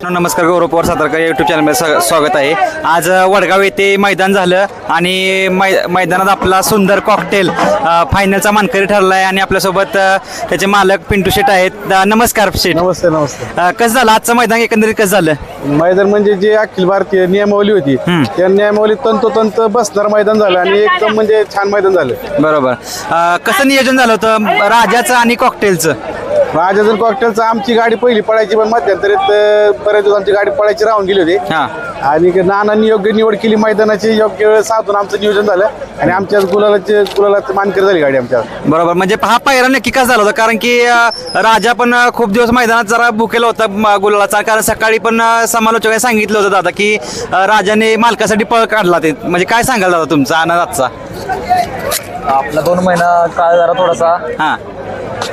नमस्कार गौरव पवार सातारकर युट्यूब चॅनलमध्ये स- स्वागत आहे. आज वडगाव येथे मैदान झालं आणि मै मैदानात आपला सुंदर कॉकटेल फायनलचा मानकरी ठरला आहे आणि आपल्यासोबत त्याचे मालक पिंटू शेट आहेत. नमस्कार शेट. नमस्ते नमस्ते. कसं झालं? आजचं मैदान एकंदरीत कसं झालं? मैदान म्हणजे जे अखिल भारतीय नियमावली होती. त्या नियमावली तंतोतंत बसणार मैदान झालं आणि एकदम म्हणजे छान मैदान झालं. बरोबर. कसं नियोजन झालं होतं? राजाचं आणि कॉकटेलचं राजाजन कॉकटेलचं आमची गाडी पहिली पळायची पण मध्यंतरीत बऱ्याच दिवस आमची गाडी पळायची राहून गेली होती. हां. आणि नानांनी योग्य निवड केली मैदानाची योग्य वेळ साधून आमचं नियोजन झालं. आणि आमच्या गुलालाचे गुलाला मानकर झाली गाडी आमच्या बरोबर. म्हणजे हा पायरा नक्की कसा झाला होता कारण की अ, राजा पण अ, खूप दिवस मैदानात जरा भुकेला होता म, गुलालाचा. कारण सकाळी पण अ, समालोचकांनी सांगितलं होतं दादा की अ, राजाने मालकासाठी पळ काढला ते. म्हणजे काय सांगाल दादा तुमचा आनंद आजचा आपला दोन महिना काळ जरा थोडासा. हां.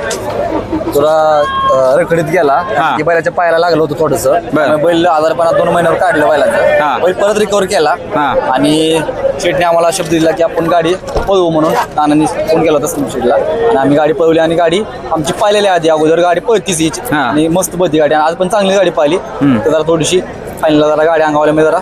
अं, रखडीत गेला हा. की बैलाच्या पायाला लागलं होतं थोडस बरं. बैल आजारपणात दोन महिन्यावर काढलं हा. बैलाचं बैल परत रिकवर केला हा. आणि शेटने आम्हाला शब्द दिला की आपण गाडी पळवू म्हणून नानांनी फोन केला होता संदीप शेटला आणि आम्ही गाडी पळवली आणि गाडी आमची पाहिलेली आधी अगोदर गाडी पळतीच हीच हा. आणि मस्त पळती गाडी आणि आज पण चांगली गाडी पाहिली तर जरा थोडीशी फायनलला जरा गाडी अंगावल्या जरा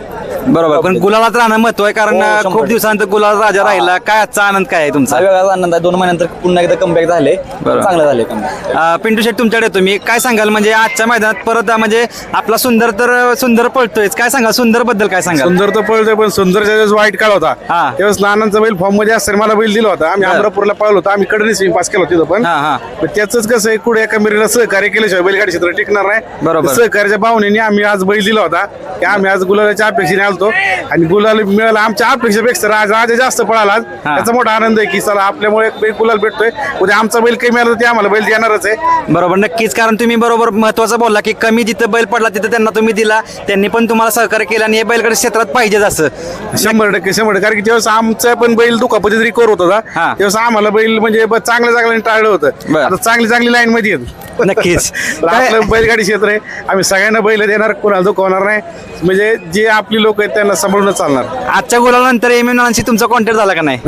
बरोबर पण गुलालात राहणं महत्त्व आहे कारण हो, शंभर खूप. दिवसानंतर गुलाल राजा राहिला. काय आजचा आनंद काय आहे तुमचा? हा वेगळाच आनंद आहे. दोन महिन्यानंतर पुन्हा एकदा कमबॅक झाले. बरोबर. चांगलं झाले कमबॅक अ, पिंटू शेट तुमच्याकडे येतो मी. काय सांगाल? म्हणजे आजच्या मैदानात परत म्हणजे आपला सुंदर तर सुंदर पळतोय काय सांगाल? सुंदरबद्दल काय सांगाल? सुंदर तर पळतोय पण सुंदरच्या वेळेस वाईट काळ होता हा. त्यावेळेस नानांचा बैल फॉर्ममध्ये असताना मला बैल दिला होता. आम्ही. अमरापूरला पळलो होतो. आम्ही कडे स्विंग पास केला होता तिथं पण. हा हा. पण त्याच कसं आहे कुठे एका मिरीला सहकार्य केल्याशिवाय बैलगाडी क्षेत्र टिकणार नाही. बरोबर. सहकार्याच्या भावनेने आम्ही आज बैल दिला होता. की आम्ही आज गुलालाच्या अपेक्षेने आलतो आणि गुलाल मिळाला आमच्या अपेक्षेपेक्षा आज राजा जास्त पळाला आज. त्याचा मोठा आनंद आहे की चला आपल्यामुळे एक बैल गुलाल भेटतोय. उद्या आमचा बैल मिळाला तर ते आम्हाला बैल देणारच आहे. बरोबर नक्कीच. कारण तुम्ही बरोबर महत्वाचं बोलला की कमी जिथं बैल पडला तिथं त्यांना तुम्ही दिला. त्यांनी पण तुम्हाला सहकार्य केलं आणि हे बैलकडे क्षेत्रात पाहिजेच असं. शंभर टक्के शंभर टक्के. कारण की त्यावेळेस आमचा पण बैल दुखापतीत रिकवर होत होता हा. त्यावेळेस आम्हाला बैल म्हणजे ब- चांगल्या चांगल्या टाळलं होतं. बरं. आता चांगली चांगली लाईन मध्ये नक्कीच. काय- आपलं बैलगाडी क्षेत्र आहे. आम्ही सगळ्यांना बैल देणार कोणाला दुखवणार नाही. म्हणजे जे आपली लोक आहेत त्यांना सांभाळून चालणार. आजच्या गुलानंतर एम एम नानांशी तुमचा कॉन्टॅक्ट झाला का नाही?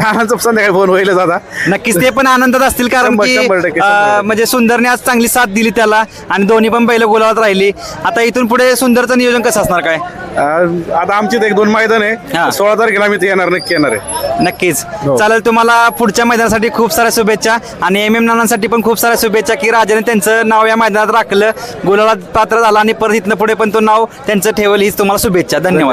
संध्याकाळी फोन होईल आता. नक्कीच ते पण आनंदात असतील कारण शंभर- की शंभर टक्के, शंभर अं, टक्के. म्हणजे सुंदरने आज चांगली साथ दिली त्याला आणि दोन्ही पण बैल गुलाबात राहिली. आता इथून पुढे सुंदरचं नियोजन कसं असणार काय? अं, आता आमची एक दोन मैदान हा. आहे सोळा तारखेला आम्ही येणार नक्की येणार आहे. नक्कीच. हो. चालेल तुम्हाला पुढच्या मैदानासाठी खूप साऱ्या शुभेच्छा आणि एम एम नानांसाठी पण खूप साऱ्या शुभेच्छा की राजाने त्यांचं नाव या मैदानात राखलं. गुलाला पात्र झाला आणि परत इथनं पुढे पण तो नाव त्यांचं ठेवलं. हीच तुम्हाला शुभेच्छा. धन्यवाद.